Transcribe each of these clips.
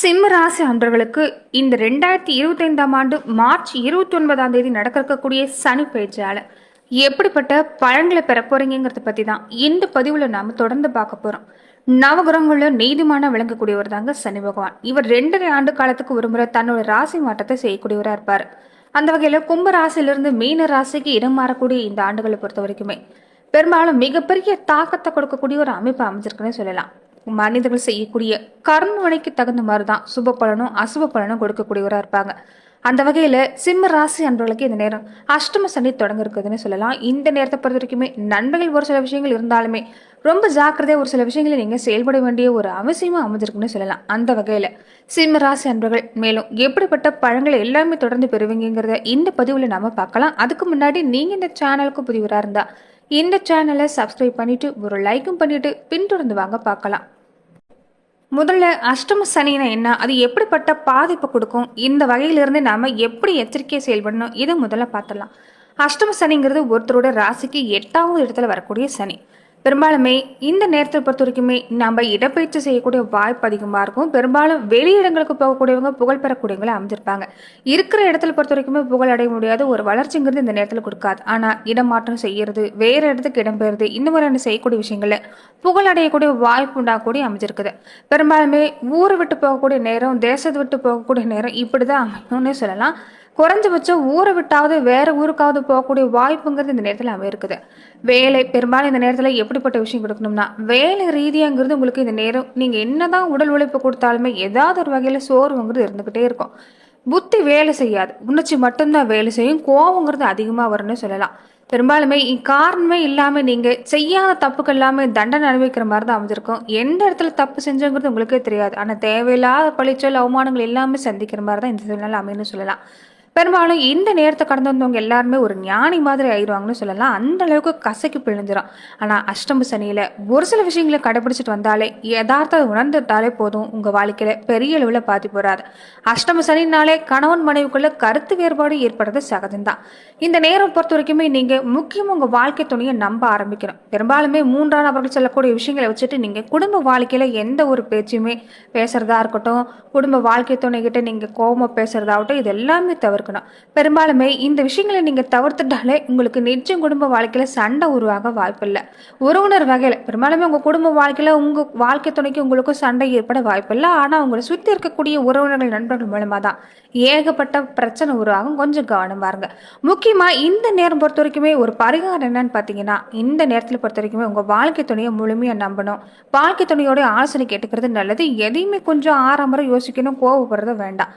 சிம்ம ராசி அன்பர்களுக்கு இந்த ரெண்டாயிரத்தி இருபத்தைந்தாம் ஆண்டு மார்ச் இருபத்தி ஒன்பதாம் தேதி நடக்க இருக்கக்கூடிய சனி பயிற்சியால் எப்படிப்பட்ட பலன்களை பெற போறீங்கிறத பத்தி தான் இந்த பதிவுல நாம தொடர்ந்து பார்க்க போறோம். நவகிரகங்களில் நீதிமான விளங்கக்கூடியவர் தாங்க சனி பகவான். இவர் ரெண்டரை ஆண்டு காலத்துக்கு ஒரு முறை தன்னோட ராசி மாற்றத்தை செய்யக்கூடியவராக இருப்பார். அந்த வகையில் கும்ப ராசியிலிருந்து மீன ராசிக்கு இடம் மாறக்கூடிய இந்த ஆண்டுகளை பொறுத்த வரைக்குமே பெரும்பாலும் மிகப்பெரிய தாக்கத்தை கொடுக்கக்கூடிய ஒரு அமைப்பு அமைஞ்சிருக்குன்னு சொல்லலாம். மனிதர்கள் செய்யக்கூடிய கர்மவனைக்கு தகுந்த மாதிரி தான் சுப பலனும் அசுப பலனும் கொடுக்கக்கூடியவராக இருப்பாங்க. அந்த வகையில் சிம்ம ராசி அன்பர்களுக்கு இந்த நேரம் அஷ்டம சனி தொடங்க இருக்குதுன்னு சொல்லலாம். இந்த நேரத்தை பொறுத்த வரைக்குமே நன்மைகள் ஒரு சில விஷயங்கள் இருந்தாலுமே ரொம்ப ஜாக்கிரதையாக ஒரு சில விஷயங்களை நீங்கள் செயல்பட வேண்டிய ஒரு அவசியமாக அமைஞ்சிருக்குன்னு சொல்லலாம். அந்த வகையில் சிம்ம ராசி அன்பர்கள் மேலும் எப்படிப்பட்ட பழங்களை எல்லாமே தொடர்ந்து பெறுவீங்கிறத இந்த பதிவில் நம்ம பார்க்கலாம். அதுக்கு முன்னாடி நீங்கள் இந்த சேனலுக்கு புதிவராக இருந்தால் இந்த சேனலை சப்ஸ்கிரைப் பண்ணிவிட்டு ஒரு லைக்கும் பண்ணிவிட்டு பின்தொடர்ந்து வாங்க பார்க்கலாம். முதல்ல அஷ்டம சனினா என்ன? அது எப்படிப்பட்ட பாதிப்பை கொடுக்கும்? இந்த வகையிலிருந்து நாம் எப்படி எச்சரிக்கையை செயல்படணும்? இதை முதல்ல பார்த்துடலாம். அஷ்டம சனிங்கிறது ஒருத்தரோட ராசிக்கு எட்டாவது இடத்துல வரக்கூடிய சனி. பெரும்பாலுமே இந்த நேரத்தை பொறுத்த வரைக்குமே நம்ம இடப்பயிற்சி செய்யக்கூடிய வாய்ப்பு அதிகமாக இருக்கும். பெரும்பாலும் வெளியிடங்களுக்கு போகக்கூடியவங்க புகழ் பெறக்கூடியவங்களை அமைஞ்சிருப்பாங்க. இருக்கிற இடத்துல பொறுத்த வரைக்குமே புகழ் அடைய முடியாது. ஒரு வளர்ச்சிங்கிறது இந்த நேரத்தில் கொடுக்காது. ஆனால் இடமாற்றம் செய்யறது வேறு இடத்துக்கு இடம்பெயர்றது இந்த மாதிரியான செய்யக்கூடிய விஷயங்களில் புகழ் அடையக்கூடிய வாய்ப்பு உண்டாகக்கூடிய அமைஞ்சிருக்குது. பெரும்பாலுமே ஊரை விட்டு போகக்கூடிய நேரம் தேசத்தை விட்டு போகக்கூடிய நேரம் இப்படி தான் அமையும்னு சொல்லலாம். குறைஞ்சபட்சம் ஊரை விட்டாவது வேற ஊருக்காவது போகக்கூடிய வாய்ப்புங்கிறது இந்த நேரத்தில் அமையிருக்குது வேலை பெரும்பாலும் இந்த நேரத்தில் எப்படிப்பட்ட விஷயம் கொடுக்கணும்னா வேலை ரீதியாங்கிறது உங்களுக்கு இந்த நேரம் நீங்கள் என்னதான் உடல் உழைப்பு கொடுத்தாலுமே ஏதாவது ஒரு வகையில் சோர்வுங்கிறது இருந்துக்கிட்டே இருக்கும். புத்தி வேலை செய்யாது. உணர்ச்சி மட்டும்தான் வேலை செய்யும். கோவங்கிறது அதிகமாக வரும்னு சொல்லலாம். பெரும்பாலுமே காரணமே இல்லாமல் நீங்கள் செய்யாத தப்புக்கு எல்லாமே தண்டனை அனுபவிக்கிற மாதிரி தான் அமைஞ்சிருக்கும். எந்த இடத்துல தப்பு செஞ்சோங்கிறது உங்களுக்கே தெரியாது. ஆனால் தேவையில்லாத பழிச்சொல் அவமானங்கள் எல்லாமே சந்திக்கிற மாதிரி தான் இந்த சூழ்நிலை அமைன்னு சொல்லலாம். பெரும்பாலும் இந்த நேரத்தை கடந்து வந்தவங்க எல்லாருமே ஒரு ஞானி மாதிரி ஆயிடுவாங்கன்னு சொல்லலாம். அந்த அளவுக்கு கசக்கி பிழிஞ்சிடும் ஆனால் அஷ்டம சனியில் ஒரு சில விஷயங்களை கடைபிடிச்சிட்டு வந்தாலே யதார்த்தத்தை உணர்ந்துட்டாலே போதும். உங்கள் வாழ்க்கையில் பெரிய அளவில் பாதிப்பு வராது அஷ்டம சனினாலே கணவன் மனைவிக்குள்ள கருத்து வேறுபாடு ஏற்படுறது சகஜம்தான். இந்த நேரம் பொறுத்த வரைக்குமே நீங்கள் முக்கியமாக உங்கள் வாழ்க்கை துணையை நம்ப ஆரம்பிக்கணும். பெரும்பாலுமே மூன்றாம் நபர்கள் சொல்லக்கூடிய விஷயங்களை வச்சுட்டு நீங்கள் குடும்ப வாழ்க்கையில் எந்த ஒரு பேச்சுமே பேசுறதா இருக்கட்டும் குடும்ப வாழ்க்கை துணைகிட்ட நீங்கள் கோபமாக பேசுறதாகட்டும் இது எல்லாமே தவிர இருக்கணும். பெரும்பாலுமே இந்த விஷயங்களை நீங்கள் தவிர்த்துட்டாலே உங்களுக்கு நிச்சயம் குடும்ப வாழ்க்கையில் சண்டை உருவாக வாய்ப்பில்லை. உறவினர் வகையில் பெரும்பாலுமே உங்கள் குடும்ப வாழ்க்கையில் உங்கள் வாழ்க்கை துணைக்கு உங்களுக்கும் சண்டை ஏற்பட வாய்ப்பில்லை. ஆனால் உங்களை சுற்றி இருக்கக்கூடிய உறவினர்கள் நண்பர்கள் மூலமாக தான் ஏகப்பட்ட பிரச்சனை உருவாகும். கொஞ்சம் கவனம் பாருங்க. முக்கியமாக இந்த நேரம் பொறுத்த வரைக்குமே ஒரு பரிகாரம் என்னன்னு பார்த்தீங்கன்னா இந்த நேரத்தில் பொறுத்த வரைக்குமே உங்கள் வாழ்க்கை துணையை முழுமையாக நம்பணும். வாழ்க்கை துணையோட ஆலோசனை கேட்டுக்கிறது நல்லது. எதையுமே கொஞ்சம் ஆறாமரை யோசிக்கணும் கோவப்படுறது வேண்டாம்.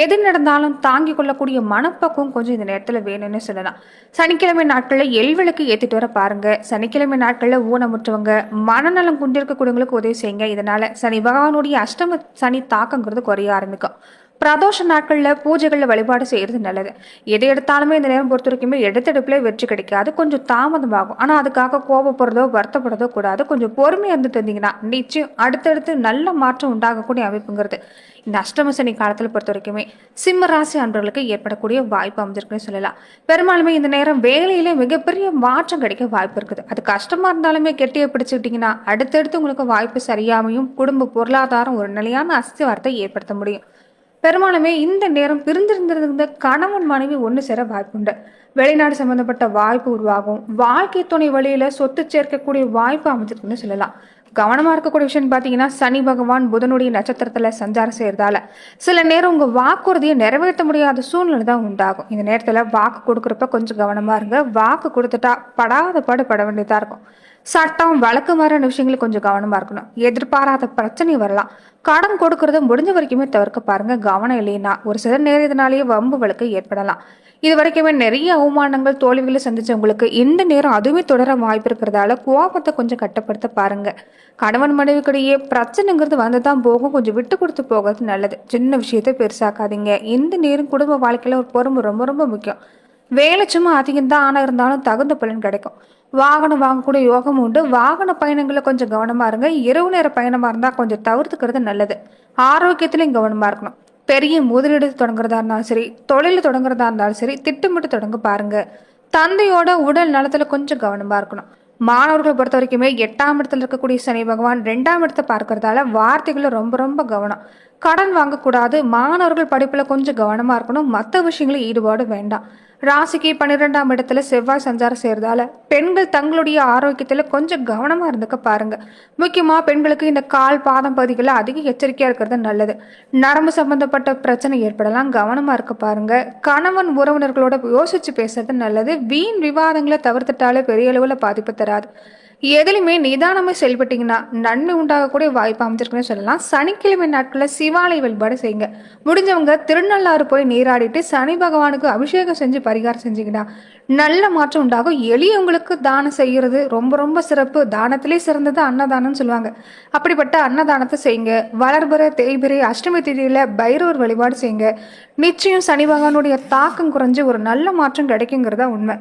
எது நடந்தாலும் தாங்கி கொள்ளக்கூடிய மனப்பக்குவம் கொஞ்சம் இந்த நேரத்தில் வேணும்னு சொல்லலாம். சனிக்கிழமை நாட்களில் எல்விளக்கு ஏற்றிட்டு வர பாருங்க. சனிக்கிழமை நாட்களில் ஊனமுற்றவங்க மனநலம் கொண்டிருக்கக்கூடியவங்களுக்கு உதவி செய்யுங்க. இதனால சனி பகவானுடைய அஷ்டம சனி தாக்கங்கிறது குறைய ஆரம்பிக்கும். பிரதோஷ நாட்களில் பூஜைகளில் வழிபாடு செய்கிறது நல்லது. எது எடுத்தாலுமே இந்த நேரம் பொறுத்த வரைக்குமே எடுத்தெடுப்பில் வெற்றி கிடைக்காது. கொஞ்சம் தாமதமாகும். ஆனால் அதுக்காக கோபப்படுறதோ வருத்தப்படுறதோ கூடாது. கொஞ்சம் பொறுமையாக இருந்துட்டு இருந்தீங்கன்னா நிச்சயம் அடுத்தடுத்து நல்ல மாற்றம் உண்டாகக்கூடிய அமைப்புங்கிறது. இந்த அஷ்டம சனி காலத்தில் பொறுத்த வரைக்குமே சிம்ம ராசி அன்பர்களுக்கு ஏற்படக்கூடிய வாய்ப்பு அமைஞ்சிருக்குன்னு சொல்லலாம். பெரும்பாலுமே இந்த நேரம் வேலையிலே மிகப்பெரிய மாற்றம் கிடைக்க வாய்ப்பு இருக்குது. அது கஷ்டமாக இருந்தாலுமே கெட்டியை பிடிச்சிக்கிட்டிங்கன்னா அடுத்தடுத்து உங்களுக்கு வாய்ப்பு சரியாமையும் குடும்ப பொருளாதாரம் ஒரு நிலையான அஸ்திவாரத்தை ஏற்படுத்த முடியும். பெரும்பாலுமே இந்த நேரம் பிரிந்திருந்திருந்த கணவன் மனைவி ஒன்று சேர வாய்ப்புண்டு. வெளிநாடு சம்பந்தப்பட்ட வாய்ப்பு உருவாகும். வாழ்க்கை துணை வழியில சொத்து சேர்க்கக்கூடிய வாய்ப்பு அமைஞ்சிருக்குன்னு சொல்லலாம். கவனமா இருக்கக்கூடிய விஷயம் பார்த்தீங்கன்னா சனி பகவான் புதனுடைய நட்சத்திரத்துல சஞ்சாரம் செய்யறதால. சில நேரம் உங்க வாக்குறுதியை நிறைவேற்ற முடியாத சூழ்நிலை தான் உண்டாகும். இந்த நேரத்துல வாக்கு கொடுக்குறப்ப கொஞ்சம் கவனமா இருங்க. வாக்கு கொடுத்துட்டா படாத பாடு பட வேண்டியதா இருக்கும். சட்டம் வழக்கு மாதிரியான விஷயங்கள் கொஞ்சம் கவனமாக இருக்கணும். எதிர்பாராத பிரச்சனை வரலாம். கடன் கொடுக்கறது முடிஞ்ச வரைக்குமே தவிர்க்க பாருங்க. கவனம் இல்லைன்னா ஒரு சில நேரம் இதனாலேயே வம்பு வழக்கு ஏற்படலாம். இது வரைக்குமே நிறைய அவமானங்கள் தோல்விகளை சந்திச்சவங்களுக்கு இந்த நேரம் அதுவுமே தொடர வாய்ப்பு இருக்கிறதால கோபத்தை கொஞ்சம் கட்டுப்படுத்த பாருங்க. கணவன் மனைவிக்கிடையே பிரச்சனைங்கிறது வந்து தான் போகும். கொஞ்சம் விட்டு கொடுத்து போகிறது நல்லது. சின்ன விஷயத்தை பெருசாக்காதீங்க. இந்த நேரம் குடும்ப வாழ்க்கையில் ஒரு பொறுமை ரொம்ப ரொம்ப முக்கியம். வேலை சும்மா அதிகம் தான் ஆனால் இருந்தாலும் தகுந்த பலன் கிடைக்கும். வாகனம் வாங்கக்கூடிய யோகம் உண்டு. வாகன பயணங்களை கொஞ்சம் கவனமாக இருங்க. இரவு நேர பயணமாக இருந்தால் கொஞ்சம் தவிர்த்துக்கிறது நல்லது. ஆரோக்கியத்திலையும் கவனமாக இருக்கணும். பெரிய முதலீடு தொடங்குறதா இருந்தாலும் சரி தொழில் தொடங்குறதா இருந்தாலும் சரி திட்டமிட்டு தொடங்க பாருங்க. தந்தையோட உடல் நலத்தில் கொஞ்சம் கவனமாக இருக்கணும். மாணவர்களை பொறுத்த வரைக்குமே எட்டாம் இடத்துல இருக்கக்கூடிய சனி பகவான் ரெண்டாம் இடத்தை பார்க்கறதால வார்த்தைகளை ரொம்ப ரொம்ப கவனம். கடன் வாங்கக்கூடாது. மாணவர்கள் படிப்பில் கொஞ்சம் கவனமாக இருக்கணும். மற்ற விஷயங்களும் ஈடுபாடு வேண்டாம். ராசிக்கு பன்னிரெண்டாம் இடத்துல செவ்வாய் சஞ்சாரம் செய்கிறதால பெண்கள் தங்களுடைய ஆரோக்கியத்தில் கொஞ்சம் கவனமாக இருந்துக்க பாருங்கள் முக்கியமாக பெண்களுக்கு இந்த கால் பாதம் பகுதிகளில் அதிக எச்சரிக்கையாக இருக்கிறது நல்லது. நரம்பு சம்பந்தப்பட்ட பிரச்சனை ஏற்படலாம் கவனமாக இருக்க பாருங்கள் கணவன் உறவினர்களோட யோசித்து பேசுறது நல்லது. வீண் விவாதங்களை தவிர்த்துட்டாலே பெரிய அளவில் பாதிப்பு தராது. எதுலையுமே நிதானமாக செயல்பட்டீங்கன்னா நன்மை உண்டாகக்கூடிய வாய்ப்பு அமைச்சிருக்குன்னு சொல்லலாம். சனிக்கிழமை நாட்களில் சிவாலய வழிபாடு செய்யுங்க. முடிஞ்சவங்க திருநள்ளாறு போய் நீராடிட்டு சனி பகவானுக்கு அபிஷேகம் செஞ்சு பரிகாரம் செஞ்சீங்கன்னா நல்ல மாற்றம் உண்டாகும். எளியவங்களுக்கு தானம் செய்கிறது ரொம்ப ரொம்ப சிறப்பு. தானத்திலே சிறந்தது அன்னதானம்னு சொல்லுவாங்க. அப்படிப்பட்ட அன்னதானத்தை செய்யுங்க. வளர்பிற தேய்பிரை அஷ்டமி திதியில் பைரவர் வழிபாடு செய்யுங்க. நிச்சயம் சனி பகவானுடைய தாக்கம் குறைஞ்சு ஒரு நல்ல மாற்றம் கிடைக்குங்கிறதா உண்மை.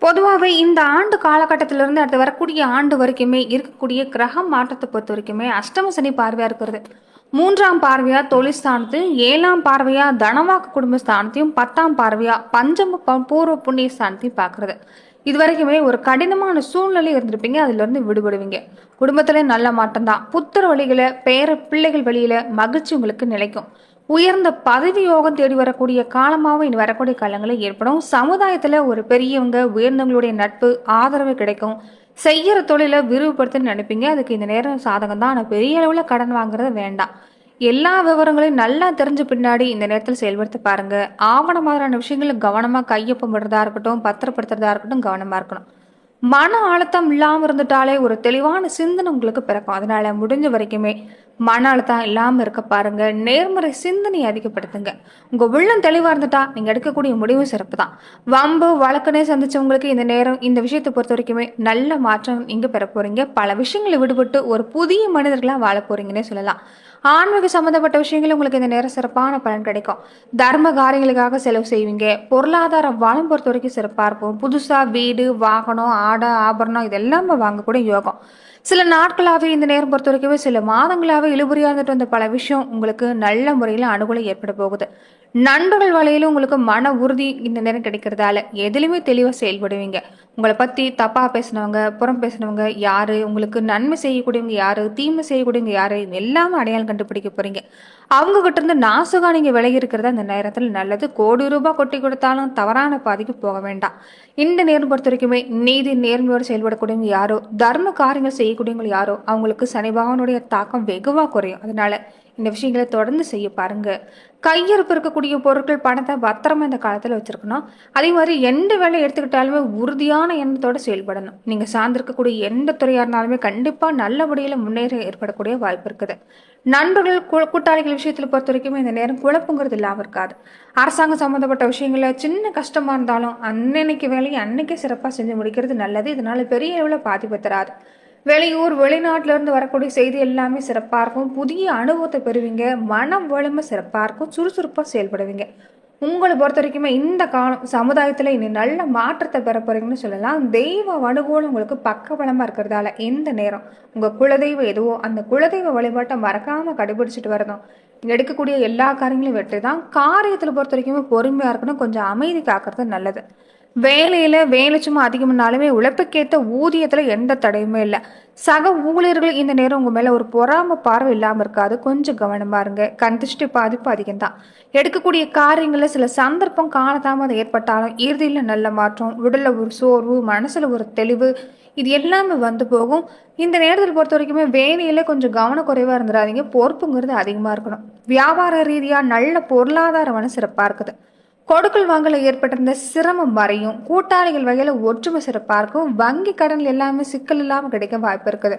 பொதுவாகவே இந்த ஆண்டு காலகட்டத்திலிருந்து அடுத்து வரக்கூடிய ஆண்டு வரைக்குமே இருக்கக்கூடிய கிரக மாற்றத்தை பொறுத்த வரைக்குமே அஷ்டம சனி பார்வையாக இருக்கிறது. மூன்றாம் பார்வையா தொழிற்சானத்தையும் ஏழாம் பார்வையா தனவாக்கு குடும்ப ஸ்தானத்தையும் பத்தாம் பார்வையா பஞ்சம ப- பூர்வ புண்ணிய ஸ்தானத்தையும் பார்க்கறது. இது வரைக்குமே ஒரு கடினமான சூழ்நிலை இருந்திருப்பீங்க. அதுலேருந்து விடுபடுவீங்க. குடும்பத்திலே நல்ல மாற்றம் தான் புத்திர வழிகளை பேர பிள்ளைகள் வழியில மகிழ்ச்சி உங்களுக்கு நிலைக்கும். உயர்ந்த பதவி யோகம் தேடி வரக்கூடிய காலமாகவும் இனி வரக்கூடிய காலங்களில் ஏற்படும். சமுதாயத்தில் ஒரு பெரியவங்க உயர்ந்தவங்களுடைய நட்பு ஆதரவு கிடைக்கும். செய்கிற தொழிலை விரிவுபடுத்த நினைப்பீங்க. அதுக்கு இந்த நேரம் சாதகம் தான். ஆனால் பெரிய அளவில் கடன் வாங்குறது வேண்டாம். எல்லா விவரங்களையும் நல்லா தெரிஞ்ச பின்னாடி இந்த நேரத்தில் செயல்படுத்த பாருங்க. ஆவண மாதிரியான விஷயங்களை கவனமாக கையொப்பம் விடுறதா இருக்கட்டும் பத்திரப்படுத்துறதா இருக்கட்டும் கவனமாக இருக்கணும். மன அழுத்தம் இல்லாமல் இருந்துட்டாலே ஒரு தெளிவான சிந்தனை உங்களுக்கு பிறக்கும். அதனால முடிஞ்ச வரைக்குமே மன அழுத்தம் இல்லாமல் இருக்க பாருங்க. நேர்மறை சிந்தனையை அதிகப்படுத்துங்க. உங்க உள்ளம் தெளிவாக இருந்துட்டா நீங்க எடுக்கக்கூடிய முடிவும் சிறப்பு தான் வம்பு வழக்குனே சந்திச்சவங்களுக்கு இந்த நேரம் இந்த விஷயத்தை பொறுத்த வரைக்குமே நல்ல மாற்றம் இங்கே பெற போறீங்க. பல விஷயங்களை விடுபட்டு ஒரு புதிய மனிதர்களாக வாழ போறீங்கன்னே சொல்லலாம். ஆன்மீக சம்மந்தப்பட்ட விஷயங்கள் உங்களுக்கு இந்த நேரம் சிறப்பான பலன் கிடைக்கும். தர்ம காரியங்களுக்காக செலவு செய்வீங்க. பொருளாதார வளம் பொறுத்த வரைக்கும் சிறப்பாக இருக்கும். புதுசாக வீடு வாகனம் ஆடை ஆபரணம் இது எல்லாமே வாங்கக்கூடிய யோகம். சில நாட்களாகவே இந்த நேரம் பொறுத்த வரைக்கும் சில மாதங்களாகவே இழுபறியாக இருந்துட்டு வந்த பல விஷயம் உங்களுக்கு நல்ல முறையில் அனுகூலம் ஏற்பட போகுது. நண்பர்கள் வலையிலும் உங்களுக்கு மன உறுதி இந்த நேரம் கிடைக்கிறதால எதுலையுமே தெளிவாக செயல்படுவீங்க. உங்களை பற்றி தப்பாக பேசினவங்க புறம் பேசினவங்க யார் உங்களுக்கு நன்மை செய்யக்கூடியவங்க யார் தீமை செய்யக்கூடியவங்க யார் இது எல்லாமே அடையாளம் கண்டுபிடிக்க போகிறீங்க அவங்கக்கிட்ட இருந்து நாசுகா நீங்கள் விலகி இருக்கிறத அந்த நேரத்தில் நல்லது. கோடி ரூபாய் கொட்டி கொடுத்தாலும் தவறான பாதைக்கு போக வேண்டாம். இந்த நேரம் பொறுத்த வரைக்குமே நீதி நேர்மையோடு செயல்படக்கூடியவங்க யாரோ தர்ம காரியங்கள் செய்யக்கூடியவங்க யாரோ அவங்களுக்கு சனிபாவனுடைய தாக்கம் வெகுவாக குறையும். அதனால இந்த விஷயங்களை தொடர்ந்து செய்ய பாருங்க. கையிருப்பு இருக்கக்கூடிய பொருட்கள் பணத்தை பத்திரமா இந்த காலத்தில் வச்சுருக்கணும். அதே மாதிரி எந்த வேலை எடுத்துக்கிட்டாலுமே உறுதியான எண்ணத்தோடு செயல்படணும். நீங்கள் சார்ந்திருக்கக்கூடிய எந்த துறையாக இருந்தாலுமே கண்டிப்பாக நல்ல முறையில் முன்னேற ஏற்படக்கூடிய வாய்ப்பு இருக்குது. நண்பர்கள் கு- கூட்டாளிகள் விஷயத்தில் பொறுத்த வரைக்குமே இந்த நேரம் குழப்பங்கிறது இல்லாமல் இருக்காது. அரசாங்கம் சம்மந்தப்பட்ட விஷயங்களில் சின்ன கஷ்டமாக இருந்தாலும் அன்னன்னைக்கு வேலையை அன்னைக்கே சிறப்பாக செஞ்சு முடிக்கிறது நல்லது. இதனால் பெரிய அளவில் பாதிப்பு தராது. வெளியூர் வெளிநாட்டிலேருந்து வரக்கூடிய செய்தி எல்லாமே சிறப்பாக இருக்கும் புதிய அனுபவத்தை பெறுவீங்க. மனம் வலிமை சிறப்பாக இருக்கும் சுறுசுறுப்பாக செயல்படுவீங்க. உங்களை பொறுத்த வரைக்குமே இந்த காலம் சமுதாயத்தில் இனி நல்ல மாற்றத்தை பெற போறீங்கன்னு சொல்லலாம். தெய்வ அனுகூலம் உங்களுக்கு பக்கபலமாக இருக்கிறதால இந்த நேரம் உங்கள் குலதெய்வம் எதுவோ அந்த குலதெய்வ வழிபாட்டை மறக்காமல் கடைபிடிச்சிட்டு வரணும். எடுக்கக்கூடிய எல்லா காரியங்களும் வெற்றி தான் காரியத்தில் பொறுத்த வரைக்குமே பொறுமையாக இருக்கணும். கொஞ்சம் அமைதி காக்கிறது நல்லது. வேலையில் வேலை சும்மா அதிகம்னாலுமே உழைப்புக்கேற்ற ஊதியத்தில் எந்த தடையுமே இல்லை. சக ஊழியர்கள் இந்த நேரம் உங்கள் மேலே ஒரு பொறாம பார்வை இல்லாமல் இருக்காது. கொஞ்சம் கவனமாக இருங்க. கண் பாதிப்பு பாதிப்பு அதிகம்தான். எடுக்கக்கூடிய காரியங்களில் சில சந்தர்ப்பம் காலதாமதம் ஏற்பட்டாலும் இறுதியில் நல்ல மாற்றம் உடலில் ஒரு சோர்வு மனசில் ஒரு தெளிவு இது எல்லாமே வந்து போகும். இந்த நேரத்தில் பொறுத்த வரைக்குமே வேலையில் கொஞ்சம் கவனக்குறைவாக இருந்துடாதீங்க. பொறுப்புங்கிறது அதிகமாக இருக்கணும். வியாபார ரீதியாக நல்ல பொருளாதார மன சிறப்பாக இருக்குது. கொடுக்கல் வாங்கல ஏற்பட்டிருந்த சிரமம் வரையும் கூட்டாளிகள் வகையில் ஒற்றுமை சிறப்பாக இருக்கும் வங்கி கடன் எல்லாமே சிக்கல் இல்லாமல் கிடைக்க வாய்ப்பு இருக்குது.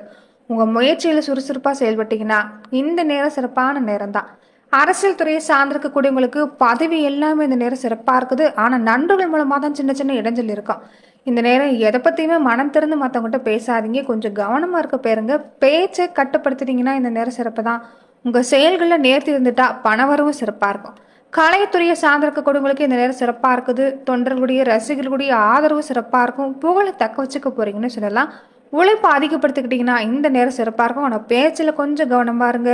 உங்க முயற்சியில சுறுசுறுப்பா செயல்பட்டீங்கன்னா இந்த நேரம் சிறப்பான நேரம் தான் அரசியல் துறையை சார்ந்திருக்கக்கூடியவங்களுக்கு பதவி எல்லாமே இந்த நேரம் சிறப்பா இருக்குது. ஆனா நண்பர்கள் மூலமா தான் சின்ன சின்ன இடைஞ்சல் இருக்கும். இந்த நேரம் எதை பத்தியுமே மனம் திறந்து மற்றவங்ககிட்ட பேசாதீங்க. கொஞ்சம் கவனமா இருக்க பேருங்க. பேச்சை கட்டுப்படுத்திட்டீங்கன்னா இந்த நேரம் சிறப்பு தான் உங்க செயல்களில் நேர்த்தி இருந்துட்டா பணவரவும் சிறப்பா இருக்கும். கலைத்துறையை சார்ந்திருக்க கொடுங்களுக்கு இந்த நேரம் சிறப்பாக இருக்குது. தொண்டர்களுடைய ரசிகர்களுடைய ஆதரவு சிறப்பாக இருக்கும். புகழை தக்க வச்சுக்க போகிறீங்கன்னு சொல்லலாம். உழைப்பு அதிகப்படுத்திக்கிட்டிங்கன்னா இந்த நேரம் சிறப்பாக இருக்கும். ஆனால் பேச்சில் கொஞ்சம் கவனமாக இருங்க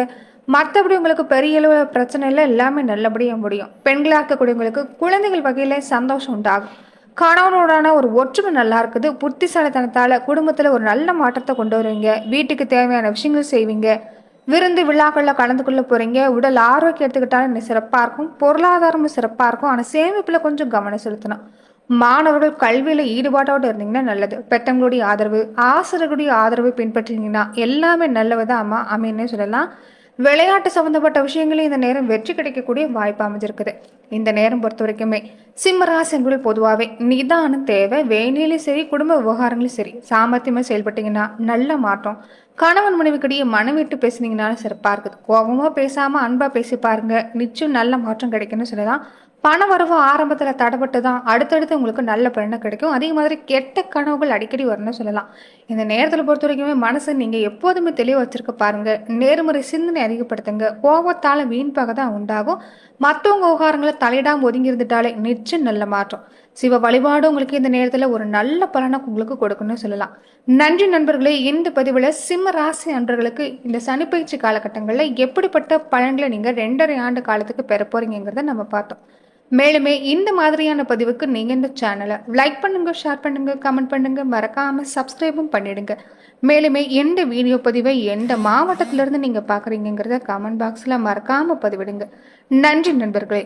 மற்றபடி உங்களுக்கு பெரிய அளவு பிரச்சனை இல்லை. எல்லாமே நல்லபடியாக முடியும். பெண்களாக இருக்கக்கூடியவங்களுக்கு குழந்தைகள் வகையில் சந்தோஷம் உண்டாகும். கணவனோடான ஒரு ஒற்றுமை நல்லா இருக்குது. புத்திசாலித்தனத்தால் குடும்பத்தில் ஒரு நல்ல மாற்றத்தை கொண்டு வருவீங்க. வீட்டுக்கு தேவையான விஷயங்கள் செய்வீங்க. விருந்து விழாக்களில் கலந்து கொள்ள போகிறீங்க உடல் ஆரோக்கியத்துக்கிட்டாலும் இன்னும் சிறப்பாக இருக்கும். பொருளாதாரமும் சிறப்பாக இருக்கும். ஆனால் சேமிப்பில் கொஞ்சம் கவனம் செலுத்தணும். மாணவர்கள் கல்வியில் ஈடுபாட்டோடு இருந்தீங்கன்னா நல்லது. பெற்றவங்களுடைய ஆதரவு ஆசிரியர்களுடைய ஆதரவு பின்பற்றினீங்கன்னா எல்லாமே நல்லவிதமா அமைன்னு சொல்லலாம். விளையாட்டு சம்பந்தப்பட்ட விஷயங்களையும் இந்த நேரம் வெற்றி கிடைக்கக்கூடிய வாய்ப்பு அமைஞ்சிருக்குது. இந்த நேரம் பொறுத்த வரைக்குமே சிம்மராசங்கள் பொதுவாகவே நிதானம் தேவை வேலையிலும் சரி குடும்ப விவகாரங்களும் சரி சாமர்த்தியமாக செயல்பட்டீங்கன்னா நல்ல மாற்றம். கணவன் மனைவிக்கிடையே மனம் விட்டு பேசுனீங்கனாலும் சிறப்பாக இருக்குது. கோபமாக பேசாமல் அன்பாக பேசி பாருங்கள் நிச்சயம் நல்ல மாற்றம் கிடைக்குன்னு சொல்லலாம். பண வரவு ஆரம்பத்தில் தடைப்பட்டு தான் அடுத்தடுத்து உங்களுக்கு நல்ல பலனை கிடைக்கும். அதே மாதிரி கெட்ட கனவுகள் அடிக்கடி வரும்னு சொல்லலாம். இந்த நேரத்தில் பொறுத்த வரைக்குமே மனசை நீங்கள் எப்போதுமே தெளிவு வச்சிருக்க பாருங்க. நேர்முறை சிந்தனை அதிகப்படுத்துங்க. கோபத்தால் வீண்பாக தான் உண்டாகும். மற்றவங்க விவகாரங்களை தலையிடாமல் ஒதுங்கி இருந்துட்டாலே நிச்சயம் நல்ல மாற்றம். சிவ வழிபாடு உங்களுக்கு இந்த நேரத்தில் ஒரு நல்ல பலனை உங்களுக்கு கொடுக்கணும்னு சொல்லலாம். நன்றி நண்பர்களே இந்த பதிவில் சிம்ம ராசி நண்பர்களுக்கு இந்த சனிப்பயிற்சி காலகட்டங்களில் எப்படிப்பட்ட பலன்களை நீங்கள் ரெண்டரை ஆண்டு காலத்துக்கு பெற போறீங்கிறத நம்ம பார்த்தோம். மேலுமே இந்த மாதிரியான பதிவுக்கு நீங்கள் இந்த சேனலை லைக் பண்ணுங்க ஷேர் பண்ணுங்க கமெண்ட் பண்ணுங்க மறக்காம சப்ஸ்கிரைபும் பண்ணிடுங்க. மேலுமே எந்த வீடியோ பதிவை எந்த மாவட்டத்திலிருந்து நீங்கள் பார்க்குறீங்கிறத கமெண்ட் பாக்ஸில் மறக்காம பதிவிடுங்க. நன்றி நண்பர்களே.